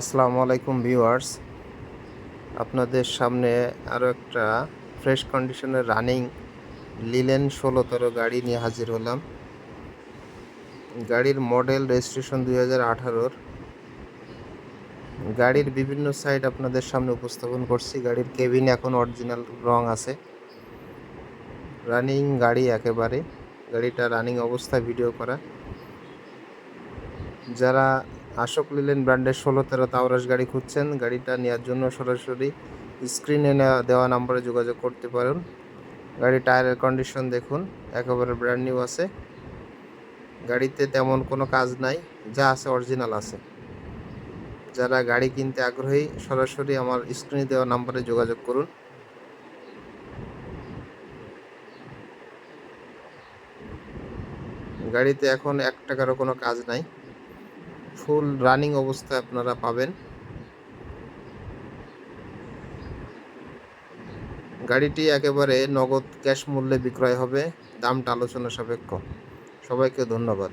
আসসালামু আলাইকুম ভিউয়ার্স। আপনাদের সামনে আরও একটা ফ্রেশ কন্ডিশনের রানিং লিলেন ষোলোতর গাড়ি নিয়ে হাজির হলাম। গাড়ির মডেল রেজিস্ট্রেশন দুই হাজার আঠারোর। গাড়ির বিভিন্ন সাইড আপনাদের সামনে উপস্থাপন করছি। গাড়ির কেবিন এখন অরিজিনাল রং আছে। রানিং গাড়ি একেবারে। গাড়িটা রানিং অবস্থায় ভিডিও করা। যারা আশোক লিলেন ব্র্যান্ডের ষোলো তেরো তাওরাস গাড়ি খুঁজছেন। গাড়িটা নেওয়ার জন্য সরাসরি স্ক্রিনে দেওয়া নাম্বারে যোগাযোগ করতে পারেন। গাড়ির টায়ারের কন্ডিশন দেখুন, একেবারে ব্র্যান্ড নিউ আছে। গাড়িতে তেমন কোনো কাজ নাই, যা আছে অরিজিনাল আছে। যারা গাড়ি কিনতে আগ্রহী, সরাসরি আমার স্ক্রিনে দেওয়া নাম্বারে যোগাযোগ করুন। গাড়িতে এখন এক টাকারও কোনো কাজ নাই। ফুল রানিং অবস্থায় আপনারা পাবেন। গাড়িটি একেবারে নগদ ক্যাশ মূল্যে বিক্রয় হবে। দামটা আলোচনা সাপেক্ষ। সবাইকে ধন্যবাদ।